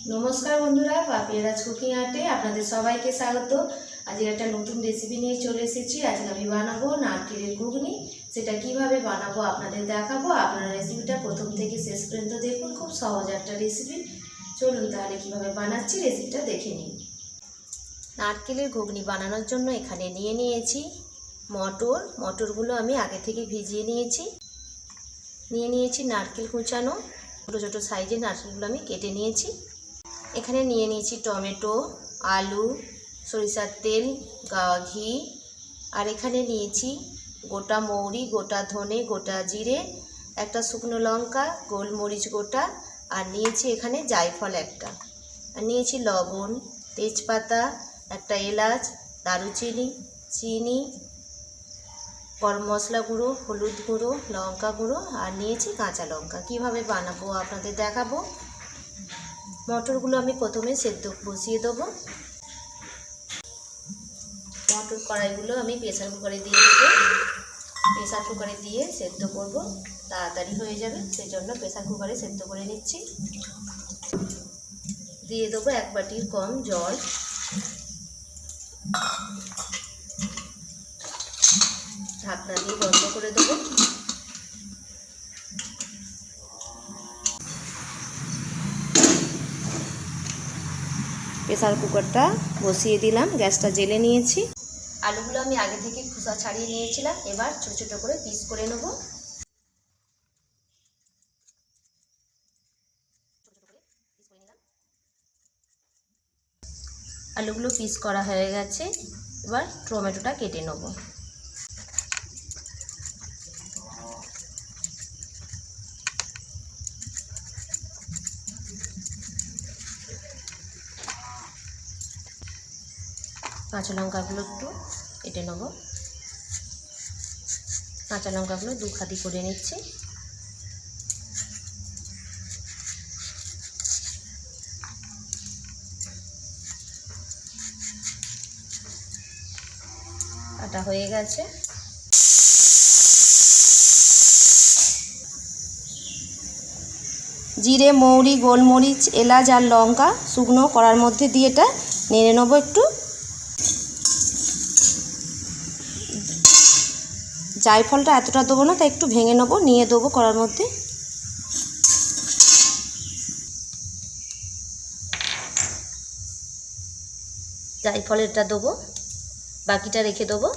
নমস্কার বন্ধুরা পাপিয়ারাজ কুকিং আর্টে আপনাদের সবাইকে স্বাগত। আজকে একটা নতুন রেসিপি নিয়ে চলে এসেছি। আজকে আমি বানাবো নারকেলের ঘুগনি। সেটা কীভাবে বানাবো আপনাদের দেখাবো। আপনারা রেসিপিটা প্রথম থেকে শেষ পর্যন্ত দেখুন। খুব সহজ একটা রেসিপি চলুন তাহলে কীভাবে বানাচ্ছি রেসিপিটা দেখে নিন নারকেলের ঘুগনি বানানোর জন্য এখানে নিয়ে নিয়েছি মটর। মটরগুলো আমি আগে থেকে ভিজিয়ে নিয়েছি। নিয়ে নিয়েছি নারকেল কুচানো। ছোটো ছোটো সাইজের নারকেলগুলো আমি কেটে নিয়েছি। এখানে নিয়ে নিয়েছি টমেটো, আলু, সরিষার তেল, গাওয়া ঘি। আর এখানে নিয়েছি গোটা মৌরি, গোটা ধনে, গোটা জিরে, একটা শুকনো লঙ্কা, গোলমরিচ গোটা। আর নিয়েছি এখানে জায়ফল একটা। আর নিয়েছি লবণ, তেজপাতা, একটা এলাচ, দারুচিনি, চিনি, গরম মশলা গুঁড়ো, হলুদ গুঁড়ো, লঙ্কা গুঁড়ো। আর নিয়েছি কাঁচা লঙ্কা। কীভাবে বানাবো আপনাদের দেখাবো? মটরগুলো আমি প্রথমে সেদ্ধ বসিয়ে দেবো। মটর কড়াইগুলো আমি প্রেসার কুকারে দিয়ে দেবো। প্রেসার কুকারে দিয়ে সেদ্ধ করব, তাড়াতাড়ি হয়ে যাবে সেই জন্য প্রেসার কুকারে সেদ্ধ করে নিচ্ছি। দিয়ে দেবো এক বাটির কম জল। ঢাকনা দিয়ে বন্ধ করে দেবো। প্রেসার কুকারটা বসিয়ে দিলাম, গ্যাসটা জেলে নিয়েছি। আলুগুলো আমি আগে থেকে খোসা ছাড়িয়ে নিয়েছিলাম, এবার ছোটো ছোটো করে পিস করে নেব। আলুগুলো পিস করা হয়ে গেছে, এবার টমেটোটা কেটে নেব। কাঁচা লঙ্কাগুলো একটু কেটে নেব। কাঁচা লঙ্কাগুলো দু খাদি করে নিচ্ছি। কাটা হয়ে গেছে। জিরে, মৌরি, গোলমরিচ, এলাচ আর লঙ্কা শুকনো করার মধ্যে দিয়ে এটা নেড়ে নেব একটু। জায়ফলটা এতটা দেবো না তাই একটু ভেঙে নেব, নিয়ে দেবো করার মধ্যে। জায়ফলেরটা দেবো, বাকিটা রেখে দেবো।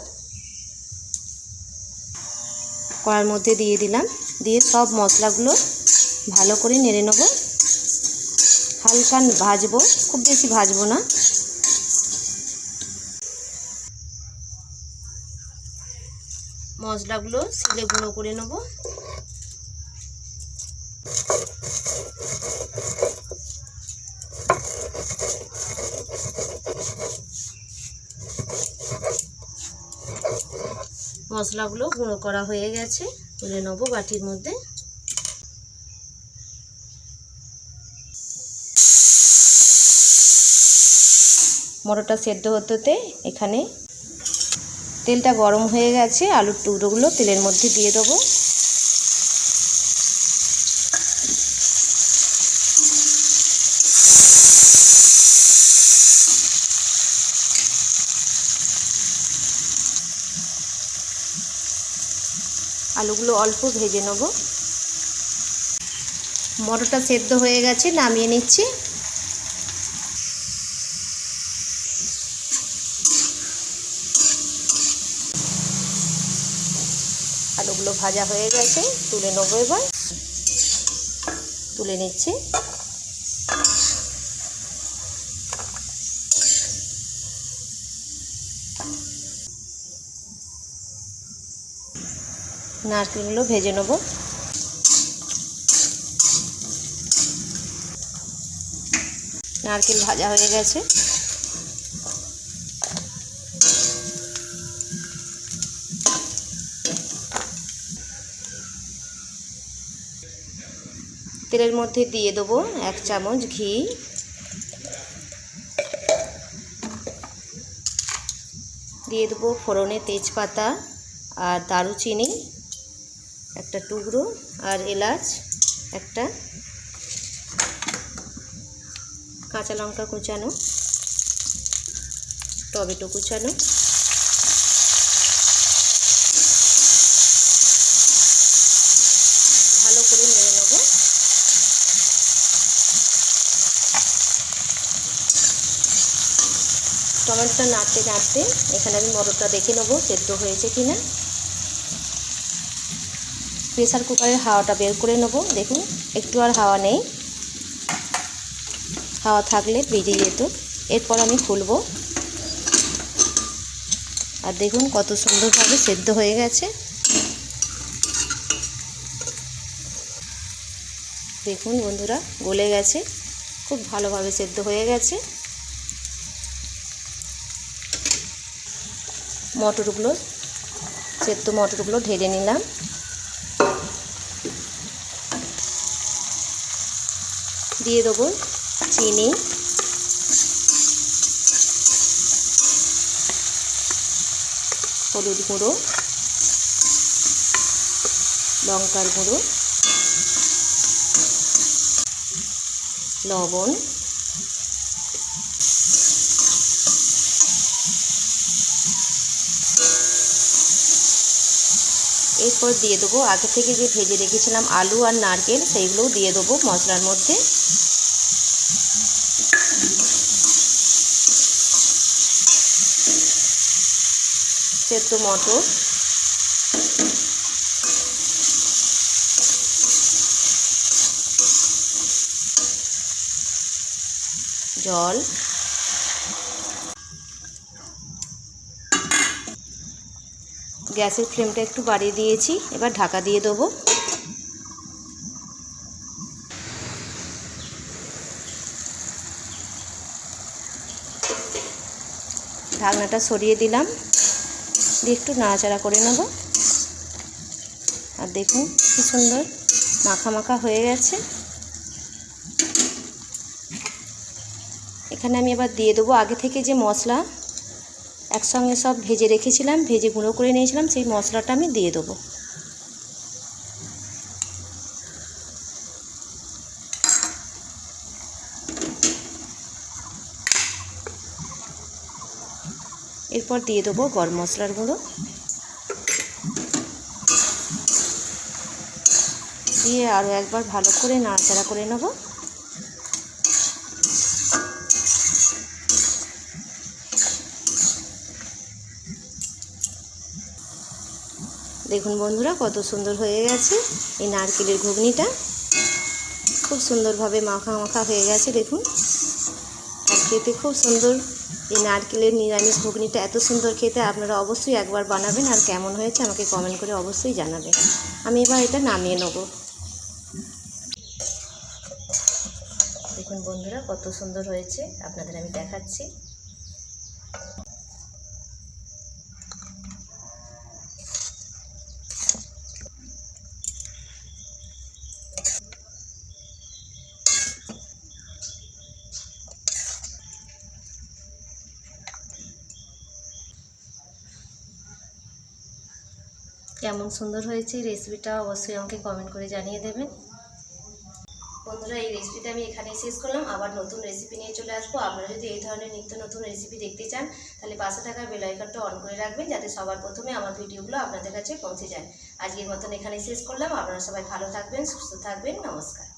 কড়ার মধ্যে দিয়ে দিলাম, দিয়ে সব মশলাগুলো ভালো করে নেড়ে নেব। হালকা ভাজবো, খুব বেশি ভাজবো না। মশলাগুলো সিলে গুঁড়ো করে নেব। মশলাগুলো গুঁড়ো করা হয়ে গেছে, তুলে নেব বাটির মধ্যে। মটরটা সেদ্ধ হতে এখানে তেলটা গরম হয়ে গেছে, আলুর টুকরোগুলো তেলের মধ্যে দিয়ে দেবো। আলুগুলো অল্প ভেজে নেব। মটরটা সেদ্ধ হয়ে গেছে, নামিয়ে নিচ্ছি আলুগুলো ভাজা হয়ে গেছে, তুলে নেব এবার। তুলে নিচ্ছি। নারকেলগুলো ভেজে নেব। নারকেল ভাজা হয়ে গেছে। তেলের মধ্যে দিয়ে দেবো এক চামচ ঘি। দিয়ে দেবো ফোড়নে তেজপাতা আর দারুচিনি, একটা টুকরো, আর এলাচ, একটা কাঁচা লঙ্কা কুচানো, টমেটো কুচানো ভালো করে নেড়ে নেব টমেটোটা নাড়তে নাড়তে এখানে আমি মটরটা দেখে নেব সেদ্ধ হয়েছে কি না প্রেসার কুকারের হাওয়াটা বের করে নেব। দেখুন, একটু আর হাওয়া নেই। হাওয়া থাকলে বেরিয়ে যেত। এরপর আমি খুলবো। আর দেখুন কত সুন্দরভাবে সেদ্ধ হয়ে গেছে। দেখুন বন্ধুরা, গলে গেছে। খুব ভালোভাবে সেদ্ধ হয়ে গেছে। মটরগুলো সেদ্ধ মটরগুলো ঢেলে নিলাম। দিয়ে দেবো চিনি। হলুদ গুঁড়ো। লঙ্কার গুঁড়ো। লবণ। এরপর দিয়ে দেবো। আগে থেকে যে ভেজে রেখেছিলাম আলু আর নারকেল, সেইগুলোও দিয়ে দেবো মশলার মধ্যে। সেদ্ধ মটর। জল। গ্যাসের ফ্লেমটা একটু বাড়িয়ে দিয়েছি, এবার ঢাকা দিয়ে দেবো। ঢাকনাটা সরিয়ে দিলাম, দিয়ে একটু নাড়াচাড়া করে নেব। আর দেখুন কি সুন্দর মাখা মাখা হয়ে গেছে। এখানে আমি এবার দিয়ে দেবো আগে থেকে যে মশলা একসঙ্গে সব ভেজে রেখেছিলাম, ভেজে গুঁড়ো করে নিয়েছিলাম, সেই মশলাটা আমি দিয়ে দেবো। এরপর দিয়ে দেবো গরম মশলার গুঁড়ো। দিয়ে আরও একবার ভালো করে নাড়াচাড়া করে নেব। দেখুন বন্ধুরা, কত সুন্দর হয়ে গেছে এই নারকেলের ঘুগনিটা। খুব সুন্দরভাবে মাখা মাখা হয়ে গেছে, দেখুন। আর খেতে খুব সুন্দর এই নারকেলের নিরামিষ ঘুগনিটা, এত সুন্দর খেতে আপনারা অবশ্যই একবার বানাবেন। আর কেমন হয়েছে আমাকে কমেন্ট করে অবশ্যই জানাবেন। আমি এবার এটা নামিয়ে নেব। দেখুন বন্ধুরা, কত সুন্দর হয়েছে। আপনাদের আমি দেখাচ্ছি। কেমন সুন্দর হয়েছে রেসিপিটা অবশ্যই আমাকে কমেন্ট করে জানিয়ে দেবেন। বন্ধুরা, এই রেসিপিটা আমি এখানেই শেষ করলাম। আবার নতুন রেসিপি নিয়ে চলে আসব। আপনারা যদি এই ধরনের নিত্য নতুন রেসিপি দেখতে চান, তাহলে পাশে থাকা বেলাইকনটা অন করে রাখবেন, যাতে সবার প্রথমে আমার ভিডিওগুলো আপনাদের কাছে পৌঁছে যায়। আজকের মতন এখানেই শেষ করলাম। আপনারা সবাই ভালো থাকবেন, সুস্থ থাকবেন। নমস্কার।